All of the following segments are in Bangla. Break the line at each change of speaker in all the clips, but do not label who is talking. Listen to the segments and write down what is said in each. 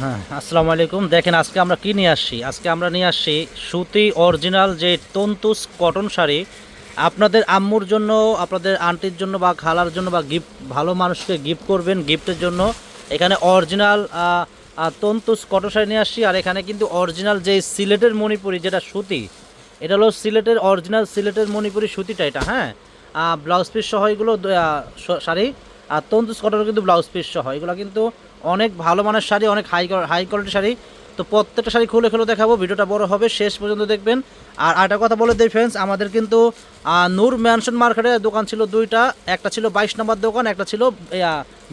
হ্যাঁ আসসালামু আলাইকুম। দেখেন, আজকে আমরা কি নিয়ে আসছি? আজকে আমরা নিয়ে আসছি সুতি অরিজিনাল যে তন্তুস কটন শাড়ি, আপনাদের আম্মুর জন্য, আপনাদের আন্টির জন্য বা খালার জন্য বা গিফট, ভালো মানুষকে গিফট করবেন গিফটের জন্য। এখানে অরিজিনাল তন্তুস কটন শাড়ি নিয়ে আসছি। আর এখানে কিন্তু অরিজিনাল যে সিলেটের মণিপুরি যেটা সুতি, এটা হলো সিলেটের অরিজিনাল সিলেটের মণিপুরি সুতিটা এটা হ্যাঁ? ব্লাউজ পিস সহ এগুলো শাড়ি। আর তন্তুস কটনের কিন্তু ব্লাউজ পিস সহ। এগুলো কিন্তু অনেক ভালো মানের শাড়ি, অনেক হাই হাই কোয়ালিটির শাড়ি। তো প্রত্যেকটা শাড়ি খুলে খুলে দেখাবো, ভিডিওটা বড় হবে, শেষ পর্যন্ত দেখবেন। আর আরেকটা কথা বলে দিই ফ্রেন্ডস আমাদের কিন্তু নূর ম্যানশন মার্কেটে দোকান ছিল দুইটা, একটা ছিল বাইশ নম্বর দোকান, একটা ছিল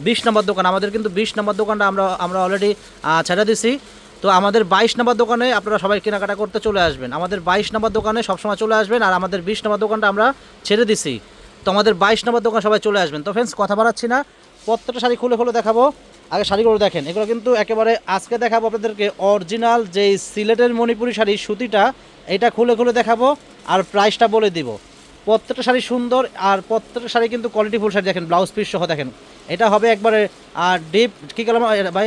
বিশ নম্বর দোকান। আমাদের কিন্তু বিশ নম্বর দোকানটা আমরা আমরা অলরেডি ছেড়ে দিছি। তো আমাদের বাইশ নম্বর দোকানে আপনারা সবাই কেনাকাটা করতে চলে আসবেন। আমাদের বাইশ নম্বর দোকানে সবসময় চলে আসবেন আর আমাদের বিশ নম্বর দোকানটা আমরা ছেড়ে দিছি। তো আমাদের বাইশ নম্বর দোকান সবাই চলে আসবেন। তো ফ্রেন্ডস কথা বাড়াচ্ছি না। প্রত্যেকটা শাড়ি খুলে খুলে দেখাবো। আগে শাড়িগুলো দেখেন, এগুলো কিন্তু একেবারে আজকে দেখাবো আপনাদেরকে। অরিজিনাল যে সিলেটের মণিপুরি শাড়ি সুতিটা, এটা খুলে খুলে দেখাবো আর প্রাইসটা বলে দিব। প্রত্যেকটা শাড়ি সুন্দর আর প্রত্যেকটা শাড়ি কিন্তু কোয়ালিটিফুল শাড়ি দেখেন ব্লাউজ পিস সহ দেখেন। এটা হবে একবারে আর ডিপ কী কালার ভাই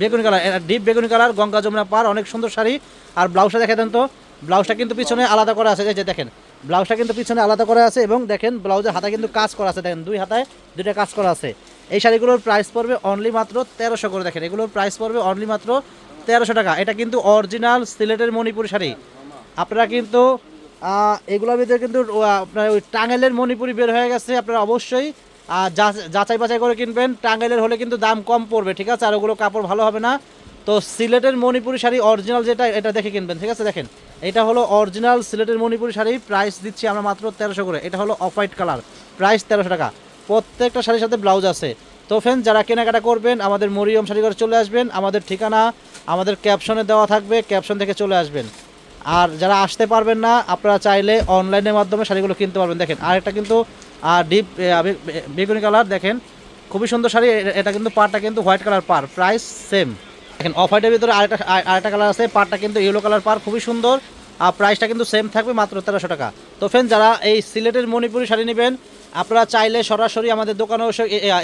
বেগুনি কালার ডিপ বেগুনি কালার, গঙ্গা যমুনা পার, অনেক সুন্দর শাড়ি। আর ব্লাউজটা দেখে দেন তো ব্লাউজটা কিন্তু পিছনে আলাদা করা আছে যে দেখেন। ব্লাউজটা কিন্তু পিছনে আলাদা করা আছে এবং দেখেন ব্লাউজের হাতায় কিন্তু কাজ করা আছে। দেখেন দুই হাতায় দুইটা কাজ করা আছে। এই শাড়িগুলোর প্রাইস পড়বে অনলি মাত্র তেরোশো করে। দেখেন এগুলোর প্রাইস পড়বে অনলি মাত্র তেরোশো টাকা। এটা কিন্তু অরিজিনাল সিলেটের মণিপুরি শাড়ি। আপনারা কিন্তু এগুলোর ভিতরে কিন্তু আপনার ওই টাঙ্গাইলের মণিপুরি বের হয়ে গেছে। আপনারা অবশ্যই যাচাই বাছাই করে কিনবেন। টাঙ্গাইলের হলে কিন্তু দাম কম পড়বে, ঠিক আছে? আর ওগুলো কাপড় ভালো হবে না। তো সিলেটের মণিপুরি শাড়ি অরিজিনাল যেটা, এটা দেখে কিনবেন, ঠিক আছে? দেখেন। এটা হলো অরিজিনাল সিলেটের মণিপুরি শাড়ি। প্রাইস দিচ্ছি আমরা মাত্র তেরোশো করে। এটা হলো অফ হোয়াইট কালার প্রাইস তেরোশো টাকা। প্রত্যেকটা শাড়ির সাথে ব্লাউজ আছে। তো ফ্রেন্ড যারা কেনাকাটা করবেন, আমাদের মরিয়ম শাড়ি করে চলে আসবেন। আমাদের ঠিকানা, আমাদের ক্যাপশনে দেওয়া থাকবে। ক্যাপশন থেকে চলে আসবেন। আর যারা আসতে পারবেন না, আপনারা চাইলে অনলাইনের মাধ্যমে শাড়িগুলো কিনতে পারবেন। দেখেন আর একটা কিন্তু ডিপ বেগুনি কালার দেখেন। খুবই সুন্দর শাড়ি। এটা কিন্তু পারটা কিন্তু হোয়াইট কালার পার। প্রাইস সেম দেখেন অফ হোয়াইটের ভিতরে আরেকটা আরেকটা কালার আছে পারটা কিন্তু ইয়েলো কালার পার খুবই সুন্দর। আর প্রাইসটা কিন্তু সেম থাকবে মাত্র তেরোশো টাকা। তো ফ্রেন্ড যারা এই সিলেটের মণিপুরি শাড়ি নেবেন, আপনারা চাইলে সরাসরি আমাদের দোকানে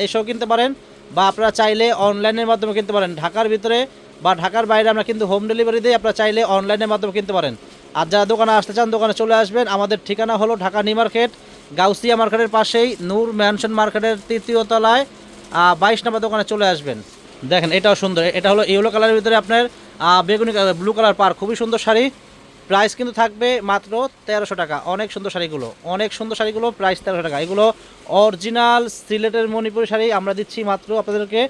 এসেও কিনতে পারেন, বা আপনারা চাইলে অনলাইনের মাধ্যমে কিনতে পারেন। ঢাকার ভিতরে বা ঢাকার বাইরে আমরা কিন্তু হোম ডেলিভারি দিই আপনারা চাইলে অনলাইনের মাধ্যমে কিনতে পারেন। আর যারা দোকানে আসতে চান, দোকানে চলে আসবেন। আমাদের ঠিকানা হলো ঢাকা নিউ মার্কেট, গাউসিয়া মার্কেটের পাশেই, নূর ম্যানশন মার্কেটের তৃতীয় তলায় বাইশ নম্বর দোকানে চলে আসবেন। দেখেন, এটাও সুন্দর। এটা হলো ইয়েলো কালারের ভিতরে আপনার বেগুনি ব্লু কালার পার। খুবই সুন্দর শাড়ি। প্রাইস কিন্তু থাকবে মাত্র তেরোশো টাকা। অনেক সুন্দর শাড়িগুলো, অনেক সুন্দর শাড়িগুলো প্রাইস তেরোশো টাকা। এগুলো অরিজিনাল সিলেটের মণিপুরি শাড়ি আমরা দিচ্ছি মাত্র আপনাদেরকে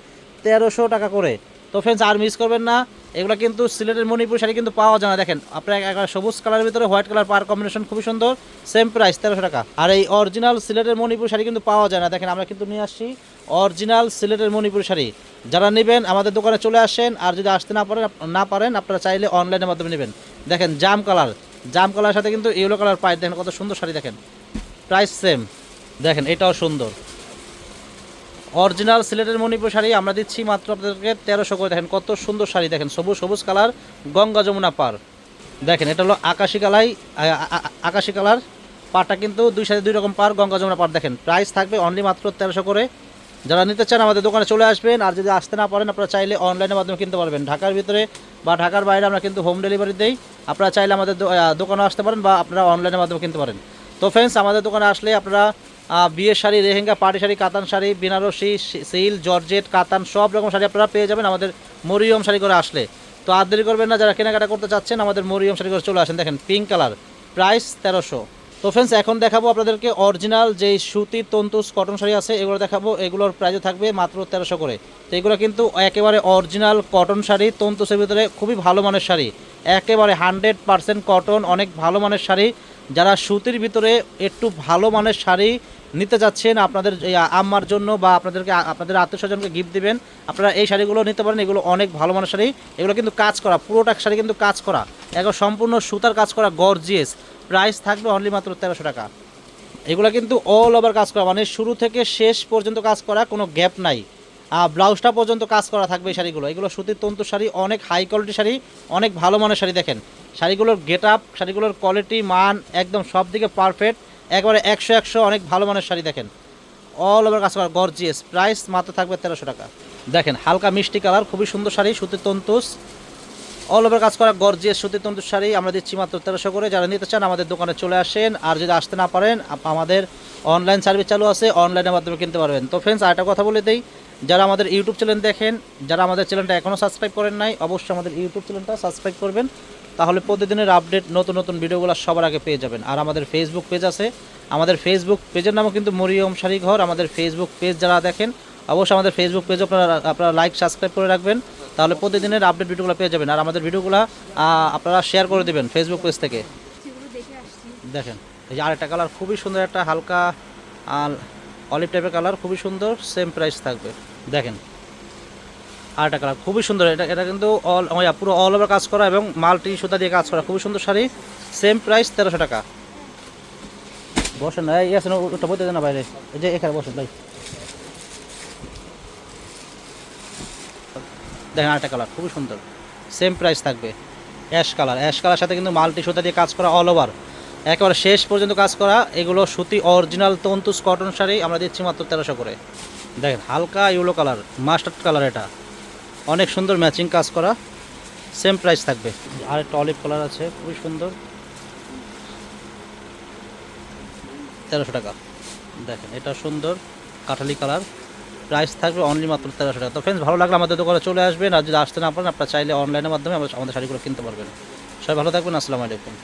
তেরোশো টাকা করে। তো ফ্রেন্ডস আর মিস করবেন না। এগুলো কিন্তু সিলেটের মণিপুরি শাড়ি কিন্তু পাওয়া যায় না। দেখেন, আপনার একটা সবুজ কালারের ভিতরে হোয়াইট কালার পার কম্বিনেশন খুবই সুন্দর। সেম প্রাইস তেরোশো টাকা। আর এই অরিজিনাল সিলেটের মণিপুরি শাড়ি কিন্তু পাওয়া যায় না। দেখেন, আমরা কিন্তু নিয়ে আসছি অরিজিনাল সিলেটের মণিপুরি শাড়ি। যারা নেবেন, আমাদের দোকানে চলে আসেন, আর যদি আসতে না পারেন না পারেন, আপনারা চাইলে অনলাইনের মাধ্যমে নেবেন। দেখেন, জাম কালার। জাম কালারের সাথে কিন্তু ইয়েলো কালার পাই দেখেন কত সুন্দর শাড়ি দেখেন। Price same. দেখেন, এটাও সুন্দর। অরিজিনাল সিলেটের মণিপুর শাড়ি আমরা দিচ্ছি মাত্র আপনাদেরকে তেরোশো করে। দেখেন কত সুন্দর শাড়ি, দেখেন সবুজ সবুজ কালার, গঙ্গা যমুনা পার। দেখেন, এটা হলো আকাশি কালাই আকাশি কালার। পারটা কিন্তু দুই সাথে দুই রকম পার, গঙ্গা যমুনা পার দেখেন, প্রাইস থাকবে অনলি মাত্র তেরোশো করে। যারা নিতে চান আমাদের দোকানে চলে আসবেন, আর যদি আসতে না পারেন, আপনারা চাইলে অনলাইনের মাধ্যমে কিনতে পারবেন। ঢাকার ভিতরে বা ঢাকার বাইরে আমরা কিন্তু হোম ডেলিভারি দিই। আপনারা চাইলে আমাদের দোকানে আসতে পারেন বা আপনারা অনলাইনের মাধ্যমে কিনতে পারেন। তো ফ্রেন্ডস আমাদের দোকানে আসলে আপনারা বিয়ের শাড়ি রেহেঙ্গা পাটি শাড়ি, কাতান শাড়ি, বেনারসি সিল, জর্জেট, কাতান, সব রকম শাড়ি আপনারা পেয়ে যাবেন আমাদের মরিয়ম শাড়ি করে আসলে। তো আর দেরি করবেন না, যারা কেনাকাটা করতে চাচ্ছেন, আমাদের মরিয়ম শাড়ি করে চলে আসেন। দেখেন পিঙ্ক কালার প্রাইস তেরোশো। তো ফ্রেন্ডস এখন দেখাবো আপনাদেরকে অরিজিনাল যেই সুতি তন্তুস কটন শাড়ি আছে, এগুলো দেখাবো। এগুলোর প্রাইসও থাকবে মাত্র তেরোশো করে। তো এগুলো কিন্তু একেবারে অরিজিনাল কটন শাড়ি, তন্তুসের ভিতরে খুবই ভালো মানের শাড়ি। একেবারে হান্ড্রেড পারসেন্ট কটন অনেক ভালো মানের শাড়ি। যারা সুতির ভিতরে একটু ভালো মানের শাড়ি নিতে যাচ্ছেন, আপনাদের আম্মার জন্য বা আপনাদেরকে, আপনাদের আত্মীয় স্বজনকে গিফট দেবেন, আপনারা এই শাড়িগুলো নিতে পারেন। এগুলো অনেক ভালো মানের শাড়ি। এগুলো কিন্তু কাজ করা, পুরোটা শাড়ি কিন্তু কাজ করা। একবার সম্পূর্ণ সুতার কাজ করা গর্জিয়াস প্রাইস থাকবে অনলি মাত্র তেরোশো টাকা। এগুলো কিন্তু অল ওভার কাজ করা মানে শুরু থেকে শেষ পর্যন্ত কাজ করা, কোনো গ্যাপ নাই। আর ব্লাউজটা পর্যন্ত কাজ করা থাকবে এই শাড়িগুলো। এগুলো সুতির তন্তু শাড়ি, অনেক হাই কোয়ালিটি শাড়ি, অনেক ভালো মানের শাড়ি দেখেন। শাড়িগুলোর গেট আপ শাড়িগুলোর কোয়ালিটি মান একদম সব দিকে পারফেক্ট একবারে একশো একশো অনেক ভালো মানের শাড়ি দেখেন। অল ওভার কাজ করা গর্জিয়াস প্রাইস মাত্র থাকবে তেরোশো টাকা। দেখেন হালকা মিষ্টি কালার খুবই সুন্দর শাড়ি সুতির তন্তুস অল ওভার কাজ করা গর্জিয়াস সুতির তন্তুস শাড়ি আমরা দিচ্ছি মাত্র তেরোশো করে। যারা নিতে চান আমাদের দোকানে চলে আসেন, আর যদি আসতে না পারেন আমাদের অনলাইন সার্ভিস চালু আছে অনলাইনের মাধ্যমে কিনতে পারবেন। তো ফ্রেন্ডস আরেকটা কথা বলে দেই, যারা আমাদের ইউটিউব চ্যানেল দেখেন, যারা আমাদের চ্যানেলটা এখনও সাবস্ক্রাইব করেন নাই, অবশ্যই আমাদের ইউটিউব চ্যানেলটা সাবস্ক্রাইব করবেন। তাহলে প্রতিদিনের আপডেট নতুন নতুন ভিডিওগুলো সবার আগে পেয়ে যাবেন। আর আমাদের ফেসবুক পেজ আছে। আমাদের ফেসবুক পেজের নামও কিন্তু মরিয়ম শাড়ি ঘর আমাদের ফেসবুক পেজ যারা দেখেন অবশ্যই আমাদের ফেসবুক পেজ আপনারা আপনারা লাইক সাবস্ক্রাইব করে রাখবেন। তাহলে প্রতিদিনের আপডেট ভিডিওগুলো পেয়ে যাবেন। আর আমাদের ভিডিওগুলো আপনারা শেয়ার করে দেবেন ফেসবুক পেজ থেকে। দেখেন, এই যে আরেকটা কালার খুবই সুন্দর একটা হালকা অলিভ টাইপের কালার খুবই সুন্দর সেম প্রাইস থাকবে। দেখেন, আরেকটা কালার খুবই সুন্দর। এটা এটা কিন্তু অল পুরো অল ওভার কাজ করা এবং মাল্টি সুতা দিয়ে কাজ করা। খুবই সুন্দর শাড়ি সেম প্রাইস তেরোশো টাকা। বসেন, এই আসেন ওটা বলতে না বাইরে। এই যে, এখানে বসেন, ভাই। দেখেন আরেকটা কালার খুবই সুন্দর। সেম প্রাইস থাকবে। অ্যাশ কালার অ্যাশ কালার সাথে কিন্তু মাল্টি সুতা দিয়ে কাজ করা অল ওভার একেবারে শেষ পর্যন্ত কাজ করা এগুলো সুতি অরিজিনাল তন্তুস কটন শাড়ি আমরা দিচ্ছি মাত্র তেরোশো করে। দেখেন, হালকা ইউলো কালার মাস্টার্ড কালার এটা। অনেক সুন্দর ম্যাচিং কাজ করা। সেম প্রাইস থাকবে। আর একটা অলিভ কালার আছে, খুবই সুন্দর। তেরোশো টাকা। দেখেন, এটা সুন্দর কাঠালি কালার প্রাইস থাকবে অনলি মাত্র তেরোশো টাকা। তো ফ্রেন্ডস ভালো লাগলে আমাদের দোকানে চলে আসবেন আর যদি আসতে না পারেন, আপনারা চাইলে অনলাইনের মাধ্যমে আমাদের শাড়িগুলো কিনতে পারবেন। সবাই ভালো থাকবেন, আসসালামু আলাইকুম।